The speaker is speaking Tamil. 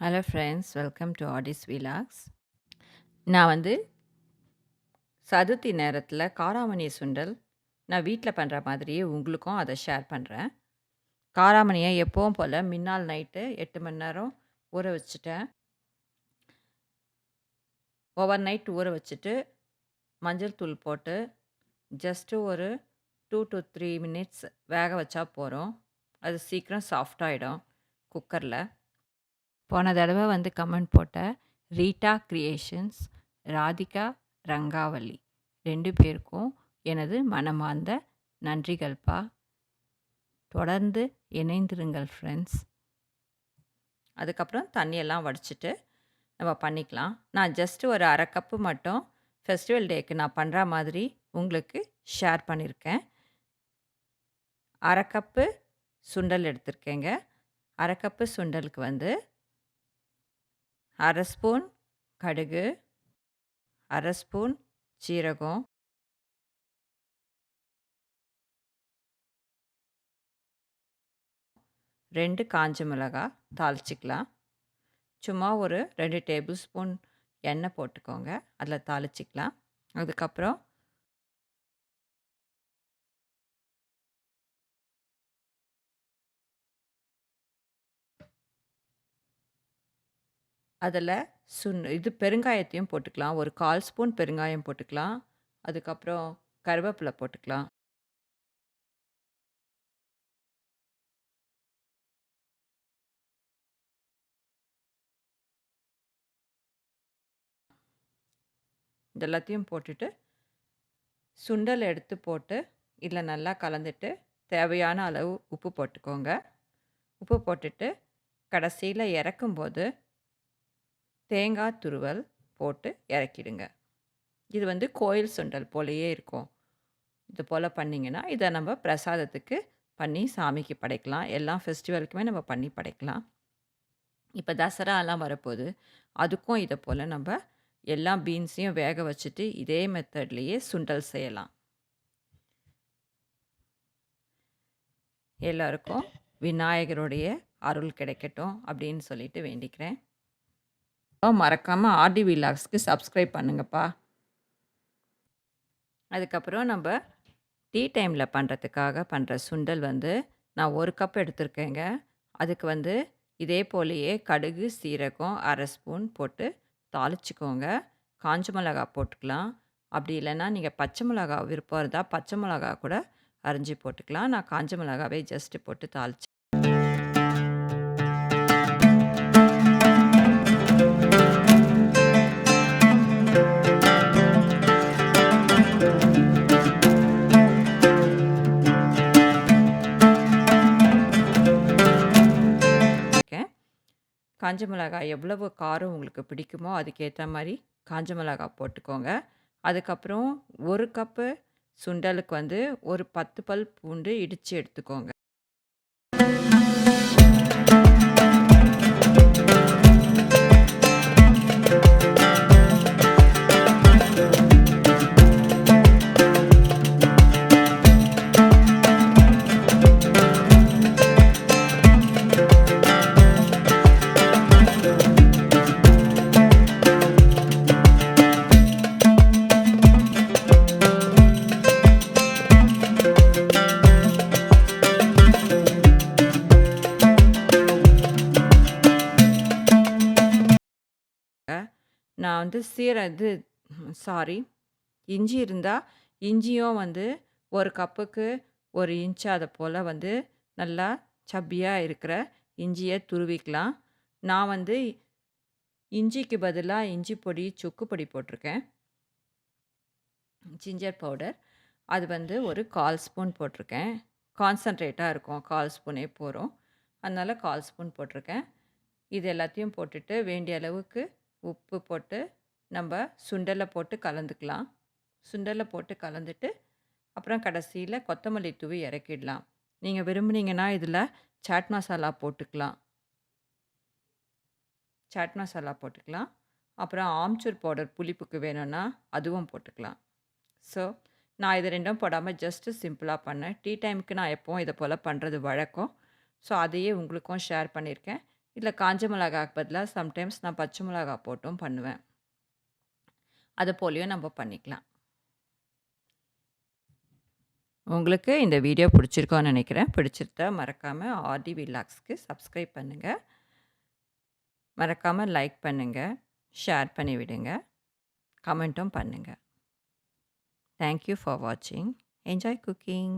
Hello friends welcome to Aadi's vlogs நான் வந்து சதுர்த்தி நேரத்தில் காராமணி சுண்டல் நான் வீட்டில் பண்ணுற மாதிரியே உங்களுக்கும் அதை ஷேர் பண்ணுறேன் காராமணியை எப்போவும் போல் முன்னால் நைட்டு எட்டு மணி நேரம் ஊற வச்சுட்டேன். ஓவர் நைட் ஊற வச்சுட்டு மஞ்சள் தூள் போட்டு ஜஸ்ட்டு ஒரு டூ டு த்ரீ மினிட்ஸ் வேக வச்சா போகிறோம் அது சீக்கிரம் சாஃப்டாகிடும் குக்கரில் போன தடவை வந்து கமெண்ட் போட்ட ரீட்டா கிரியேஷன்ஸ் ராதிகா ரங்காவல்லி ரெண்டு பேருக்கும் எனது மனமார்ந்த நன்றிகள்ப்பா தொடர்ந்து இணைந்திருங்கள் ஃப்ரெண்ட்ஸ் அதுக்கப்புறம் தண்ணியெல்லாம் வடிச்சிட்டு நம்ம பண்ணிக்கலாம். நான் ஜஸ்ட்டு ஒரு அரை கப்பு மட்டும் ஃபெஸ்டிவல் டேக்கு நான் பண்ணுற மாதிரி உங்களுக்கு ஷேர் பண்ணியிருக்கேன் அரை கப்பு சுண்டல் எடுத்திருக்கேங்க. அரை கப்பு சுண்டலுக்கு வந்து அரை ஸ்பூன் கடுகு அரை ஸ்பூன் சீரகம். ரெண்டு காஞ்ச மிளகாய் தாளிச்சிக்கலாம். சும்மா ஒரு ரெண்டு டேபிள் ஸ்பூன் எண்ணெய் போட்டுக்கோங்க அதில் தாளிச்சிக்கலாம். அதுக்கப்புறம் அதில் சுண் இது பெருங்காயத்தையும் போட்டுக்கலாம். ஒரு கால் ஸ்பூன் பெருங்காயம் போட்டுக்கலாம். அதுக்கப்புறம் கருவேப்பிலை போட்டுக்கலாம். இது எல்லாத்தையும் போட்டுட்டு சுண்டல் எடுத்து போட்டு இதில் நல்லா கலந்துட்டு தேவையான அளவு உப்பு போட்டுக்கோங்க. உப்பு போட்டுட்டு கடைசியில் இறக்கும்போது தேங்காய் துருவல் போட்டு இறக்கிடுங்க. இது வந்து கோயில் சுண்டல் போலேயே இருக்கும். இது போல் பண்ணிங்கன்னா இதை நம்ம பிரசாதத்துக்கு பண்ணி சாமிக்கு படைக்கலாம். எல்லா ஃபெஸ்டிவலுக்குமே நம்ம பண்ணி படைக்கலாம். இப்போ தசராலாம் வரப்போகுது அதுக்கும் இதை போல் நம்ம எல்லா பீன்ஸையும் வேக வச்சுட்டு இதே மெத்தட்லேயே சுண்டல் செய்யலாம். எல்லாருக்கும் விநாயகருடைய அருள் கிடைக்கட்டும் அப்படின்னு சொல்லிட்டு வேண்டிக்கிறேன். மறக்காமல் ஆர்டி விலாக்ஸ்க்கு சப்ஸ்கிரைப் பண்ணுங்கப்பா. அதுக்கப்புறம் நம்ம டீ டைமில் பண்ணுறதுக்காக பண்ணுற சுண்டல் வந்து நான் ஒரு கப் எடுத்திருக்கேங்க. அதுக்கு வந்து இதே போலேயே கடுகு சீரகம் அரை ஸ்பூன் போட்டு தாளிச்சிக்கோங்க. காஞ்ச மிளகா போட்டுக்கலாம். அப்படி இல்லைன்னா நீங்கள் பச்சை மிளகா விருப்பம் இருந்தால் பச்சை மிளகா கூட அரிஞ்சு போட்டுக்கலாம். நான் காஞ்ச மிளகாவே ஜஸ்ட்டு போட்டு தாளிச்சு காஞ்ச மிளகாய் எவ்வளவு காரம் உங்களுக்கு பிடிக்குமோ அதுக்கேற்ற மாதிரி காஞ்ச மிளகாய் போட்டுக்கோங்க. அதுக்கப்புறம் ஒரு கப்பு சுண்டலுக்கு வந்து ஒரு பத்து பல் பூண்டு இடித்து எடுத்துக்கோங்க. வந்து சீர இது சாரி இஞ்சி இருந்தால் இஞ்சியும் வந்து ஒரு கப்புக்கு ஒரு இன்ச் அதை போல் வந்து நல்லா சப்பியாக இருக்கிற இஞ்சியை துருவிக்கலாம். நான் வந்து இஞ்சிக்கு பதிலாக இஞ்சி பொடி சுக்கு பொடி போட்டிருக்கேன். Ginger powder. அது வந்து ஒரு கால் ஸ்பூன் போட்டிருக்கேன். கான்சன்ட்ரேட்டாக இருக்கும் கால் ஸ்பூனே போகிறோம் அதனால் கால் ஸ்பூன் போட்டிருக்கேன். இது எல்லாத்தையும் போட்டுட்டு வேண்டிய அளவுக்கு உப்பு போட்டு நம்ம சுண்டலை போட்டு கலந்துக்கலாம். சுண்டலை போட்டு கலந்துட்டு அப்புறம் கடைசியில் கொத்தமல்லி தூவி இறக்கிடலாம். நீங்கள் விரும்புனீங்கன்னா இதில் சாட் மசாலா போட்டுக்கலாம். சாட் மசாலா போட்டுக்கலாம். அப்புறம் ஆம்ச்சூர் பவுடர் புளிப்புக்கு வேணும்னா அதுவும் போட்டுக்கலாம். ஸோ நான் இது ரெண்டும் போடாமல் ஜஸ்ட்டு சிம்பிளாக பண்ணேன் டீ டைமுக்கு நான் எப்போவும் இதை போல் பண்ணுறது வழக்கம். ஸோ அதையே உங்களுக்கும் ஷேர் பண்ணியிருக்கேன். இல்லை காஞ்ச மிளகாக்கு பதிலாக சம்டைம்ஸ் நான் பச்சை மிளகா போட்டும் பண்ணுவேன். அது போலையும் நம்ம பண்ணிக்கலாம். உங்களுக்கு இந்த வீடியோ பிடிச்சிருக்கோன்னு நினைக்கிறேன். பிடிச்சிருந்தா மறக்காமல் ஆர்டி விலாக்ஸ்க்கு சப்ஸ்கிரைப் பண்ணுங்கள் மறக்காமல் லைக் பண்ணுங்கள் ஷேர் பண்ணி விடுங்க. கமெண்ட்டும் பண்ணுங்கள் தேங்க் யூ ஃபார் வாட்சிங். Enjoy cooking.